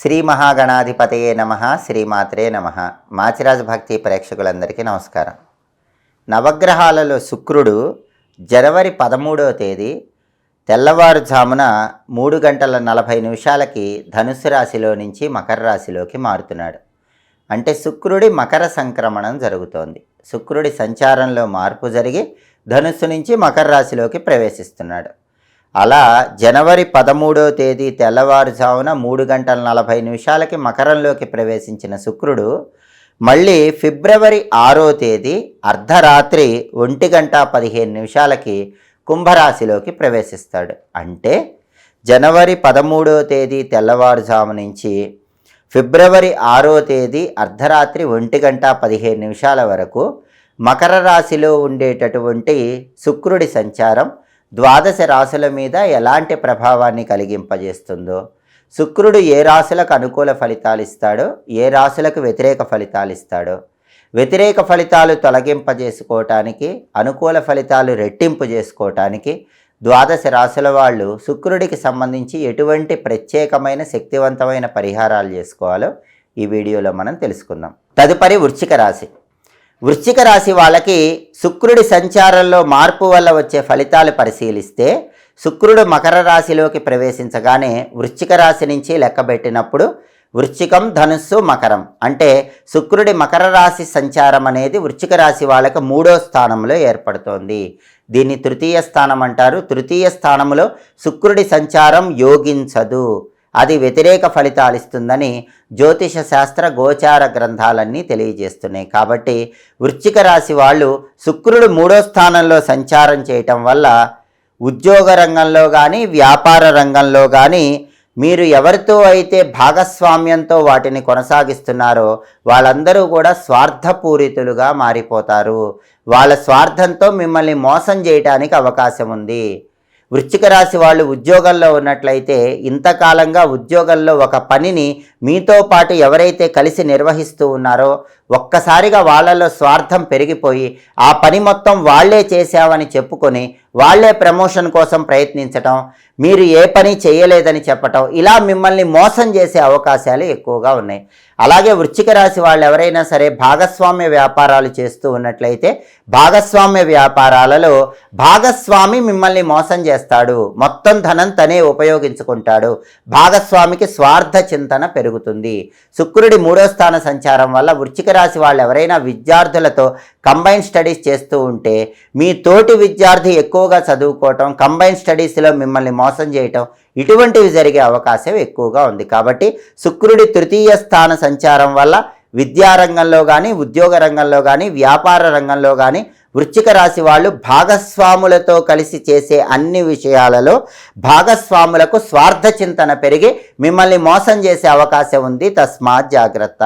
శ్రీ మహాగణాధిపతయే నమ శ్రీమాత్రే నమ. మాచిరాజ భక్తి ప్రేక్షకులందరికీ నమస్కారం. నవగ్రహాలలో శుక్రుడు జనవరి పదమూడవ తేదీ తెల్లవారుజామున మూడు గంటల నలభై నిమిషాలకి ధనుస్సు రాశిలో నుంచి మకర రాశిలోకి మారుతున్నాడు. అంటే శుక్రుడి మకర సంక్రమణం జరుగుతోంది. శుక్రుడి సంచారంలో మార్పు జరిగి ధనుస్సు నుంచి మకర రాశిలోకి ప్రవేశిస్తున్నాడు. అలా జనవరి పదమూడవ తేదీ తెల్లవారుజామున మూడు గంటల నలభై నిమిషాలకి మకరంలోకి ప్రవేశించిన శుక్రుడు మళ్ళీ ఫిబ్రవరి ఆరో తేదీ అర్ధరాత్రి ఒంటి గంట పదిహేను నిమిషాలకి కుంభరాశిలోకి ప్రవేశిస్తాడు. అంటే జనవరి పదమూడో తేదీ తెల్లవారుజాము నుంచి ఫిబ్రవరి ఆరో తేదీ అర్ధరాత్రి ఒంటి గంట పదిహేను నిమిషాల వరకు మకర రాశిలో ఉండేటటువంటి శుక్రుడి సంచారం ద్వాదశ రాశుల మీద ఎలాంటి ప్రభావాన్ని కలిగింపజేస్తుందో శుక్రుడు ఏ రాశులకు అనుకూల ఫలితాలు ఇస్తాడో ఏ రాశులకు వ్యతిరేక ఫలితాలు ఇస్తాడో వ్యతిరేక ఫలితాలు తొలగింపజేసుకోవటానికి అనుకూల ఫలితాలు రెట్టింపు చేసుకోవటానికి ద్వాదశ రాశుల వాళ్ళు శుక్రుడికి సంబంధించి ఎటువంటి ప్రత్యేకమైన శక్తివంతమైన పరిహారాలు చేసుకోవాలో ఈ వీడియోలో మనం తెలుసుకుందాం. తదుపరి వృశ్చిక రాశి. వృశ్చిక రాశి వాళ్ళకి శుక్రుడి సంచారంలో మార్పు వల్ల వచ్చే ఫలితాలు పరిశీలిస్తే శుక్రుడు మకర రాశిలోకి ప్రవేశించగానే వృశ్చిక రాశి నుంచి లెక్కబెట్టినప్పుడు వృశ్చికం ధనుస్సు మకరం. అంటే శుక్రుడి మకర రాశి సంచారం అనేది వృశ్చిక రాశి వాళ్ళకి మూడో స్థానంలో ఏర్పడుతోంది. దీన్ని తృతీయ స్థానం అంటారు. తృతీయ స్థానంలో శుక్రుడి సంచారం యోగించదు. అది వ్యతిరేక ఫలితాలు ఇస్తుందని జ్యోతిష శాస్త్ర గోచార గ్రంథాలన్నీ తెలియజేస్తున్నాయి. కాబట్టి వృశ్చిక రాశి వాళ్ళు శుక్రుడు మూడో స్థానంలో సంచారం చేయటం వల్ల ఉద్యోగ రంగంలో కానీ వ్యాపార రంగంలో కానీ మీరు ఎవరితో అయితే భాగస్వామ్యంతో వాటిని కొనసాగిస్తున్నారో వాళ్ళందరూ కూడా స్వార్థపూరితులుగా మారిపోతారు. వాళ్ళ స్వార్థంతో మిమ్మల్ని మోసం చేయడానికి అవకాశం ఉంది వృశ్చిక రాశి వాళ్ళు ఉద్యోగంలో ఉన్నట్లయితే ఇంతకాలంగా ఉద్యోగంలో ఒక పనిని మీతో పాటు ఎవరైతే కలిసి నిర్వహిస్తూ ఉన్నారో ఒక్కసారిగా వాళ్ళలో స్వార్థం పెరిగిపోయి ఆ పని మొత్తం వాళ్ళే చేశామని చెప్పుకొని వాళ్ళే ప్రమోషన్ కోసం ప్రయత్నించటం మీరు ఏ పని చేయలేదని చెప్పటం ఇలా మిమ్మల్ని మోసం చేసే అవకాశాలు ఎక్కువగా ఉన్నాయి. అలాగే వృశ్చిక రాశి వాళ్ళు ఎవరైనా సరే భాగస్వామ్య వ్యాపారాలు చేస్తూ ఉన్నట్లయితే భాగస్వామ్య వ్యాపారాలలో భాగస్వామి మిమ్మల్ని మోసం చేస్తాడు. మొత్తం ధనం తనే ఉపయోగించుకుంటాడు. భాగస్వామికి స్వార్థ చింతన పెరుగుతుంది. శుక్రుడి మూడో స్థాన సంచారం వల్ల వృశ్చిక రాశి వాళ్ళు ఎవరైనా విద్యార్థులతో కంబైన్ స్టడీస్ చేస్తూ ఉంటే మీ తోటి విద్యార్థి ఎక్కువగా చదువుకోవటం కంబైన్ స్టడీస్లో మిమ్మల్ని మోసం చేయటం ఇటువంటివి జరిగే అవకాశం ఎక్కువగా ఉంది. కాబట్టి శుక్రుడి తృతీయ స్థాన సంచారం వల్ల విద్యారంగంలో కానీ ఉద్యోగ రంగంలో కానీ వ్యాపార రంగంలో కానీ వృశ్చిక రాశి వాళ్ళు భాగస్వాములతో కలిసి చేసే అన్ని విషయాలలో భాగస్వాములకు స్వార్థ చింతన పెరిగి మిమ్మల్ని మోసం చేసే అవకాశం ఉంది. తస్మాత్ జాగ్రత్త.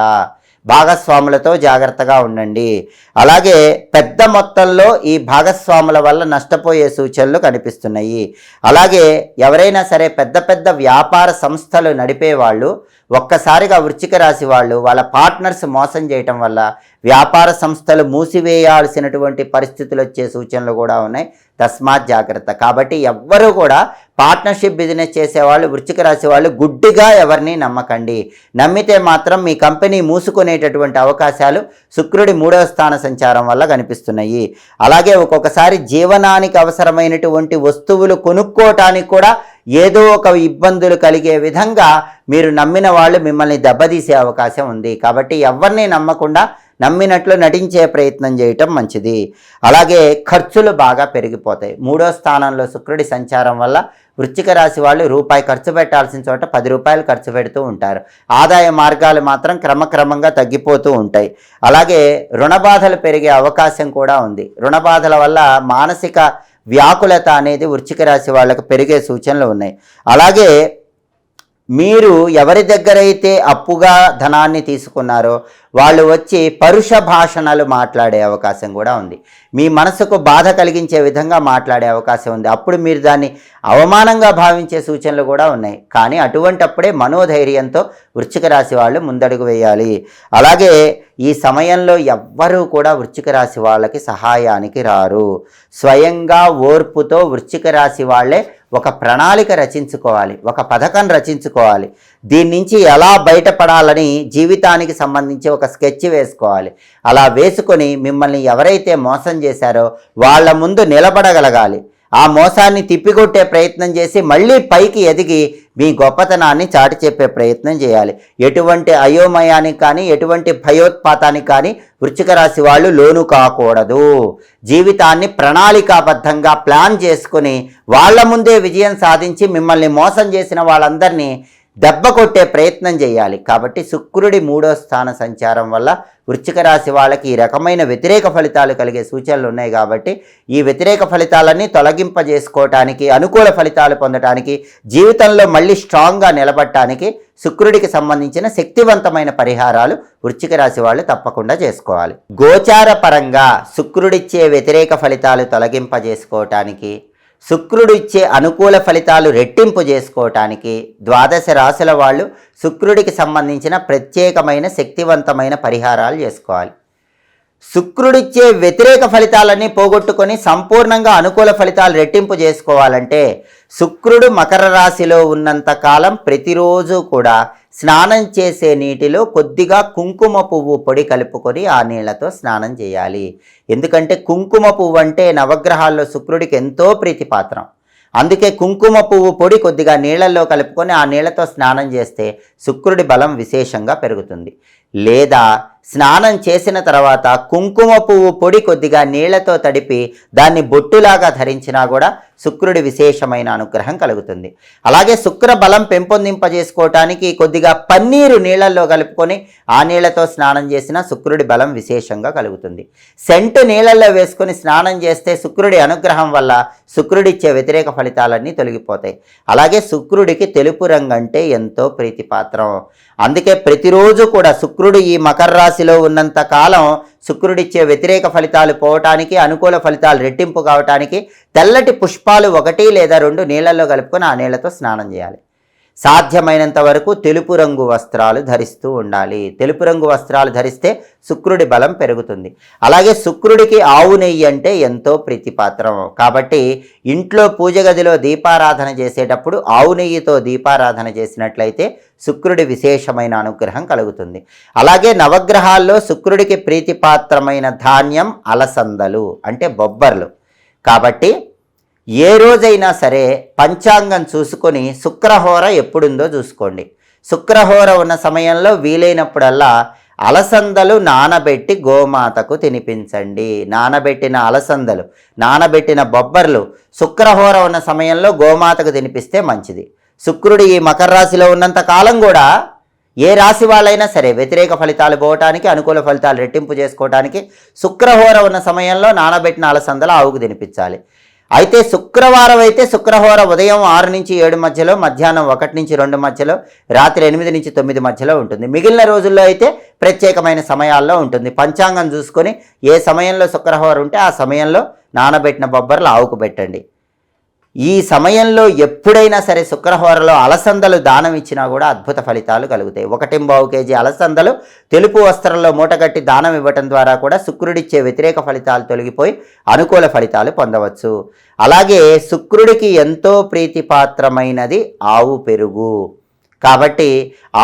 భాగస్వాములతో జాగ్రత్తగా ఉండండి. అలాగే పెద్ద మొత్తంలో ఈ భాగస్వాముల వల్ల నష్టపోయే సూచనలు కనిపిస్తున్నాయి. అలాగే ఎవరైనా సరే పెద్ద పెద్ద వ్యాపార సంస్థలు నడిపే వాళ్ళు ఒక్కసారిగా వృచ్చిక రాశి వాళ్ళు వాళ్ళ పార్ట్నర్స్ మోసం చేయటం వల్ల వ్యాపార సంస్థలు మూసివేయాల్సినటువంటి పరిస్థితులు వచ్చే సూచనలు కూడా ఉన్నాయి. తస్మాత్ జాగ్రత్త. కాబట్టి ఎవ్వరూ కూడా పార్ట్నర్షిప్ బిజినెస్ చేసేవాళ్ళు వృచ్చిక రాశి వాళ్ళు గుడ్డిగా ఎవరిని నమ్మకండి. నమ్మితే మాత్రం మీ కంపెనీ మూసుకునేటటువంటి అవకాశాలు శుక్రుడి మూడవ స్థాన సంచారం వల్ల కనిపిస్తున్నాయి. అలాగే ఒక్కొక్కసారి జీవనానికి అవసరమైనటువంటి వస్తువులు కొనుక్కోవటానికి కూడా ఏదో ఒక ఇబ్బందులు కలిగే విధంగా మీరు నమ్మిన వాళ్ళు మిమ్మల్ని దెబ్బతీసే అవకాశం ఉంది. కాబట్టి ఎవరిని నమ్మకుండా నమ్మినట్లు నటించే ప్రయత్నం చేయటం మంచిది. అలాగే ఖర్చులు బాగా పెరిగిపోతాయి. మూడో స్థానంలో శుక్రుడి సంచారం వల్ల వృశ్చిక రాశి వాళ్ళు రూపాయి ఖర్చు పెట్టాల్సిన చోట పది రూపాయలు ఖర్చు పెడుతూ ఉంటారు. ఆదాయ మార్గాలు మాత్రం క్రమక్రమంగా తగ్గిపోతూ ఉంటాయి. అలాగే రుణబాధలు పెరిగే అవకాశం కూడా ఉంది. రుణబాధల వల్ల మానసిక వ్యాకులత అనేది వృశ్చిక రాశి వాళ్ళకు పెరిగే సూచనలు ఉన్నాయి. అలాగే మీరు ఎవరి దగ్గరైతే అప్పుగా ధనాన్ని తీసుకున్నారో వాళ్ళు వచ్చి పరుష భాషణలు మాట్లాడే అవకాశం కూడా ఉంది. మీ మనసుకు బాధ కలిగించే విధంగా మాట్లాడే అవకాశం ఉంది. అప్పుడు మీరు దాన్ని అవమానంగా భావించే సూచనలు కూడా ఉన్నాయి. కానీ అటువంటప్పుడే మనోధైర్యంతో వృశ్చిక రాశి వాళ్ళు ముందడుగు వేయాలి. అలాగే ఈ సమయంలో ఎవ్వరూ కూడా వృశ్చిక రాశి వాళ్ళకి సహాయానికి రారు. స్వయంగా ఓర్పుతో వృశ్చిక రాశి వాళ్ళే ఒక ప్రణాళిక రచించుకోవాలి. ఒక పథకం రచించుకోవాలి. దీని నుంచి ఎలా బయటపడాలని జీవితానికి సంబంధించి ఒక స్కెచ్ వేసుకోవాలి. అలా వేసుకొని మిమ్మల్ని ఎవరైతే మోసం చేశారో వాళ్ళ ముందు నిలబడగలగాలి. ఆ మోసాన్ని తిప్పికొట్టే ప్రయత్నం చేసి మళ్ళీ పైకి ఎదిగి మీ గొప్పతనాన్ని చాటి చెప్పే ప్రయత్నం చేయాలి. ఎటువంటి అయోమయానికి కానీ ఎటువంటి భయోత్పాతానికి కానీ వృచ్చిక రాశి వాళ్ళు లోను కాకూడదు. జీవితాన్ని ప్రణాళికాబద్ధంగా ప్లాన్ చేసుకుని వాళ్ళ ముందే విజయం సాధించి మిమ్మల్ని మోసం చేసిన వాళ్ళందరినీ దెబ్బ కొట్టే ప్రయత్నం చేయాలి. కాబట్టి శుక్రుడి మూడో స్థాన సంచారం వల్ల వృశ్చిక రాశి వాళ్ళకి ఈ రకమైన వ్యతిరేక ఫలితాలు కలిగే సూచనలు ఉన్నాయి కాబట్టి ఈ వ్యతిరేక ఫలితాలన్నీ తొలగింపజేసుకోవటానికి అనుకూల ఫలితాలు పొందటానికి జీవితంలో మళ్ళీ స్ట్రాంగ్గా నిలబడటానికి శుక్రుడికి సంబంధించిన శక్తివంతమైన పరిహారాలు వృశ్చిక రాశి వాళ్ళు తప్పకుండా చేసుకోవాలి. గోచార పరంగా శుక్రుడిచ్చే వ్యతిరేక ఫలితాలు తొలగింపజేసుకోవటానికి శుక్రుడు ఇచ్చే అనుకూల ఫలితాలు రెట్టింపు చేసుకోవటానికి ద్వాదశ రాశుల వాళ్ళు శుక్రుడికి సంబంధించిన ప్రత్యేకమైన శక్తివంతమైన పరిహారాలు చేసుకోవాలి. శుక్రుడిచ్చే వ్యతిరేక ఫలితాలన్నీ పోగొట్టుకొని సంపూర్ణంగా అనుకూల ఫలితాలు రెట్టింపు చేసుకోవాలంటే శుక్రుడు మకర రాశిలో ఉన్నంత కాలం ప్రతిరోజు కూడా స్నానం చేసే నీటిలో కొద్దిగా కుంకుమ పువ్వు పొడి కలుపుకొని ఆ నీళ్ళతో స్నానం చేయాలి. ఎందుకంటే కుంకుమ పువ్వు అంటే నవగ్రహాల్లో శుక్రుడికి ఎంతో ప్రీతిపాత్రం. అందుకే కుంకుమ పువ్వు పొడి కొద్దిగా నీళ్ళలో కలుపుకొని ఆ నీళ్ళతో స్నానం చేస్తే శుక్రుడి బలం విశేషంగా పెరుగుతుంది. లేదా స్నానం చేసిన తర్వాత కుంకుమ పువ్వు పొడి కొద్దిగా నీళ్ళతో తడిపి దాన్ని బొట్టులాగా ధరించినా కూడా శుక్రుడి విశేషమైన అనుగ్రహం కలుగుతుంది. అలాగే శుక్ర బలం పెంపొందింపజేసుకోవటానికి కొద్దిగా పన్నీరు నీళ్ళలో కలుపుకొని ఆ నీళ్ళతో స్నానం చేసిన శుక్రుడి బలం విశేషంగా కలుగుతుంది. సెంటు నీళ్ళలో వేసుకొని స్నానం చేస్తే శుక్రుడి అనుగ్రహం వల్ల శుక్రుడిచ్చే వ్యతిరేక ఫలితాలన్నీ తొలగిపోతాయి. అలాగే శుక్రుడికి తెలుపు రంగు అంటే ఎంతో ప్రీతిపాత్రం. అందుకే ప్రతిరోజు కూడా శుక్రుడు ఈ మకర రాశిలో ఉన్నంత కాలం శుక్రుడిచ్చే వ్యతిరేక ఫలితాలు పోవటానికి అనుకూల ఫలితాలు రెట్టింపు కావటానికి తెల్లటి పుష్పాలు ఒకటి లేదా రెండు నీళ్ళలో కలుపుకొని ఆ నీళ్ళతో స్నానం చేయాలి. సాధ్యమైనంత వరకు తెలుపు రంగు వస్త్రాలు ధరిస్తూ ఉండాలి. తెలుపు రంగు వస్త్రాలు ధరిస్తే శుక్రుడి బలం పెరుగుతుంది. అలాగే శుక్రుడికి ఆవు నెయ్యి అంటే ఎంతో ప్రీతిపాత్రం. కాబట్టి ఇంట్లో పూజ గదిలో దీపారాధన చేసేటప్పుడు ఆవు నెయ్యితో దీపారాధన చేసినట్లయితే శుక్రుడి విశేషమైన అనుగ్రహం కలుగుతుంది. అలాగే నవగ్రహాల్లో శుక్రుడికి ప్రీతిపాత్రమైన ధాన్యం అలసందలు అంటే బొబ్బర్లు. కాబట్టి ఏ రోజైనా సరే పంచాంగం చూసుకొని శుక్రహోర ఎప్పుడుందో చూసుకోండి. శుక్రహోర ఉన్న సమయంలో వీలైనప్పుడల్లా అలసందలు నానబెట్టి గోమాతకు తినిపించండి. నానబెట్టిన అలసందలు నానబెట్టిన బొబ్బర్లు శుక్రహోర ఉన్న సమయంలో గోమాతకు తినిపిస్తే మంచిది. శుక్రుడు ఈ మకర రాశిలో ఉన్నంత కాలం కూడా ఏ రాశి వాళ్ళైనా సరే వ్యతిరేక ఫలితాలు పోవటానికి అనుకూల ఫలితాలు రెట్టింపు చేసుకోవడానికి శుక్రహోర ఉన్న సమయంలో నానబెట్టిన అలసందలు ఆవుకు తినిపించాలి. అయితే శుక్రవారం అయితే శుక్రవారం ఉదయం ఆరు నుంచి ఏడు మధ్యలో మధ్యాహ్నం ఒకటి నుంచి రెండు మధ్యలో రాత్రి ఎనిమిది నుంచి తొమ్మిది మధ్యలో ఉంటుంది. మిగిలిన రోజుల్లో అయితే ప్రత్యేకమైన సమయాల్లో ఉంటుంది. పంచాంగం చూసుకొని ఏ సమయంలో శుక్రవారం ఉంటే ఆ సమయంలో నానబెట్టిన బొబ్బర్లు ఆవుకు పెట్టండి. ఈ సమయంలో ఎప్పుడైనా సరే శుక్రహోరలో అలసందలు దానం ఇచ్చినా కూడా అద్భుత ఫలితాలు కలుగుతాయి. ఒకటింబావు కేజీ అలసందలు తెలుపు వస్త్రంలో మూటగట్టి దానం ఇవ్వటం ద్వారా కూడా శుక్రుడిచ్చే వ్యతిరేక ఫలితాలు తొలగిపోయి అనుకూల ఫలితాలు పొందవచ్చు. అలాగే శుక్రుడికి ఎంతో ప్రీతిపాత్రమైనది ఆవు పెరుగు. కాబట్టి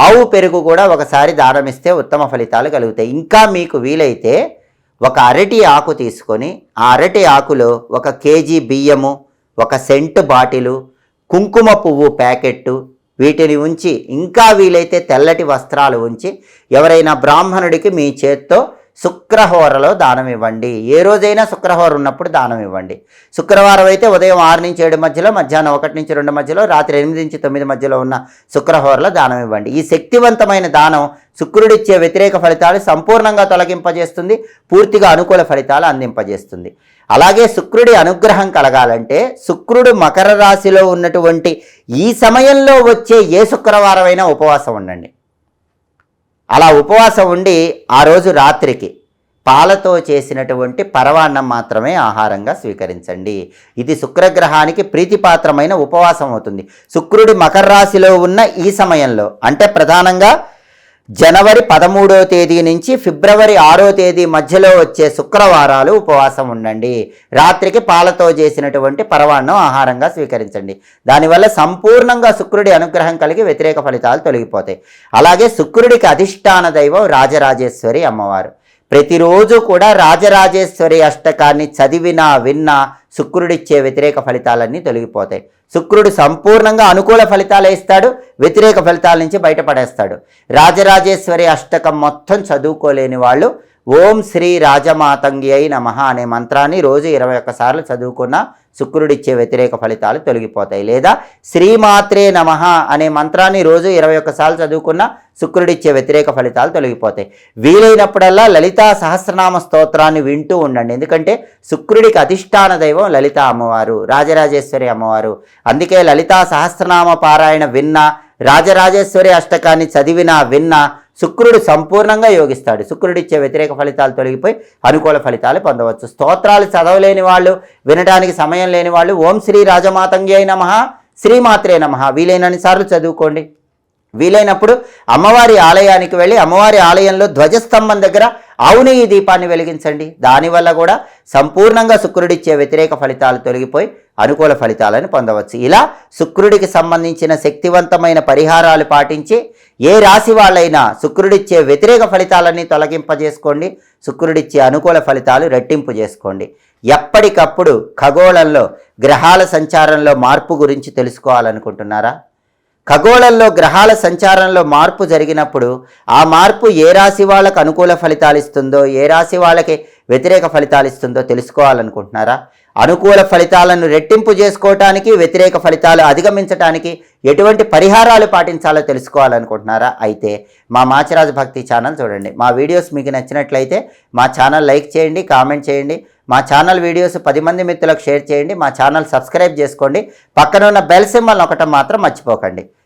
ఆవు పెరుగు కూడా ఒకసారి దానం ఇస్తే ఉత్తమ ఫలితాలు కలుగుతాయి. ఇంకా మీకు వీలైతే ఒక అరటి ఆకు తీసుకొని ఆ అరటి ఆకులో ఒక కేజీ బియ్యము ఒక సెంటు బాటిలు కుంకుమ పువ్వు ప్యాకెట్టు వీటిని ఉంచి ఇంకా వీలైతే తెల్లటి వస్త్రాలు ఉంచి ఎవరైనా బ్రాహ్మణుడికి మీ చేత్తో శుక్రహోరలో దానం ఇవ్వండి ఏ రోజైనా శుక్రహోర ఉన్నప్పుడు దానం ఇవ్వండి శుక్రవారం అయితే ఉదయం ఆరు నుంచి ఏడు మధ్యలో మధ్యాహ్నం ఒకటి నుంచి రెండు మధ్యలో రాత్రి ఎనిమిది నుంచి తొమ్మిది మధ్యలో ఉన్న శుక్రహోరలో దానం ఇవ్వండి ఈ శక్తివంతమైన దానం శుక్రుడిచ్చే వ్యతిరేక ఫలితాలు సంపూర్ణంగా తొలగింపజేస్తుంది పూర్తిగా అనుకూల ఫలితాలు అందింపజేస్తుంది. అలాగే శుక్రుడి అనుగ్రహం కలగాలంటే శుక్రుడు మకర రాశిలో ఉన్నటువంటి ఈ సమయంలో వచ్చే ఏ శుక్రవారమైనా ఉపవాసం ఉండండి. అలా ఉపవాసం ఉండి ఆ రోజు రాత్రికి పాలతో చేసినటువంటి పరవాన్నం మాత్రమే ఆహారంగా స్వీకరించండి. ఇది శుక్రగ్రహానికి ప్రీతిపాత్రమైన ఉపవాసం అవుతుంది. శుక్రుడి మకర రాశిలో ఉన్న ఈ సమయంలో అంటే ప్రధానంగా జనవరి పదమూడో తేదీ నుంచి ఫిబ్రవరి ఆరో తేదీ మధ్యలో వచ్చే శుక్రవారాలు ఉపవాసం ఉండండి. రాత్రికి పాలతో చేసినటువంటి పరవాన్నం ఆహారంగా స్వీకరించండి. దానివల్ల సంపూర్ణంగా శుక్రుడి అనుగ్రహం కలిగి వ్యతిరేక ఫలితాలు తొలగిపోతాయి. అలాగే శుక్రుడికి అధిష్టాన దైవం రాజరాజేశ్వరి అమ్మవారు. ప్రతిరోజు కూడా రాజరాజేశ్వరి అష్టకాన్ని చదివినా విన్నా శుక్రుడిచ్చే వ్యతిరేక ఫలితాలన్నీ తొలగిపోతాయి. శుక్రుడు సంపూర్ణంగా అనుకూల ఫలితాలే ఇస్తాడు వ్యతిరేక ఫలితాల నుంచి బయటపడేస్తాడు. రాజరాజేశ్వరి అష్టకం మొత్తం చదువుకోలేని వాళ్ళు ఓం శ్రీ రాజమాతంగి అయి నమ అనే మంత్రాన్ని రోజు ఇరవై ఒక్కసార్లు చదువుకున్న శుక్రుడిచ్చే వ్యతిరేక ఫలితాలు తొలగిపోతాయి. లేదా శ్రీమాత్రే నమ అనే మంత్రాన్ని రోజు ఇరవై ఒక్కసార్లు చదువుకున్న శుక్రుడిచ్చే వ్యతిరేక ఫలితాలు తొలగిపోతాయి. వీలైనప్పుడల్లా లలితా సహస్రనామ స్తోత్రాన్ని వింటూ ఉండండి. ఎందుకంటే శుక్రుడికి అధిష్టాన దైవం లలిత అమ్మవారు రాజరాజేశ్వరి అమ్మవారు. అందుకే లలితా సహస్రనామ పారాయణ విన్నా రాజరాజేశ్వరి అష్టకాన్ని చదివినా విన్నా శుక్రుడు సంపూర్ణంగా యోగిస్తాడు. శుక్రుడిచ్చే వ్యతిరేక ఫలితాలు తొలగిపోయి అనుకూల ఫలితాలు పొందవచ్చు. స్తోత్రాలు చదవలేని వాళ్ళు వినడానికి సమయం లేని వాళ్ళు ఓం శ్రీ రాజమాతంగి అయిన మహా శ్రీమాత్రే నమ. వీలైనన్ని సార్లు చదువుకోండి. వీలైనప్పుడు అమ్మవారి ఆలయానికి వెళ్ళి అమ్మవారి ఆలయంలో ధ్వజస్తంభం దగ్గర ఆవునేయి దీపాన్ని వెలిగించండి. దానివల్ల కూడా సంపూర్ణంగా శుక్రుడిచ్చే వ్యతిరేక ఫలితాలు తొలగిపోయి అనుకూల ఫలితాలను పొందవచ్చు. ఇలా శుక్రుడికి సంబంధించిన శక్తివంతమైన పరిహారాలు పాటించి ఏ రాశి వాళ్ళైనా శుక్రుడిచ్చే వ్యతిరేక ఫలితాలన్నీ తొలగింపజేసుకోండి. శుక్రుడిచ్చే అనుకూల ఫలితాలు రెట్టింపు చేసుకోండి. ఎప్పటికప్పుడు ఖగోళంలో గ్రహాల సంచారంలో మార్పు గురించి తెలుసుకోవాలనుకుంటున్నారా? ఖగోళంలో గ్రహాల సంచారంలో మార్పు జరిగినప్పుడు ఆ మార్పు ఏ రాశి వాళ్ళకు అనుకూల ఫలితాలు ఇస్తుందో ఏ రాశి వాళ్ళకి వ్యతిరేక ఫలితాలు ఇస్తుందో తెలుసుకోవాలనుకుంటున్నారా? అనుకూల ఫలితాలను రెట్టింపు చేసుకోవటానికి వ్యతిరేక ఫలితాలు అధిగమించడానికి ఎటువంటి పరిహారాలు పాటించాలో తెలుసుకోవాలనుకుంటున్నారా? అయితే మా మాచిరాజు భక్తి ఛానల్ చూడండి. మా వీడియోస్ మీకు నచ్చినట్లయితే మా ఛానల్ లైక్ చేయండి కామెంట్ చేయండి. మా ఛానల్ వీడియోస్ పది మంది మిత్రులకు షేర్ చేయండి. మా ఛానల్ సబ్స్క్రైబ్ చేసుకోండి. పక్కన ఉన్న బెల్ సింబల్ ఒకటం మాత్రం మర్చిపోకండి.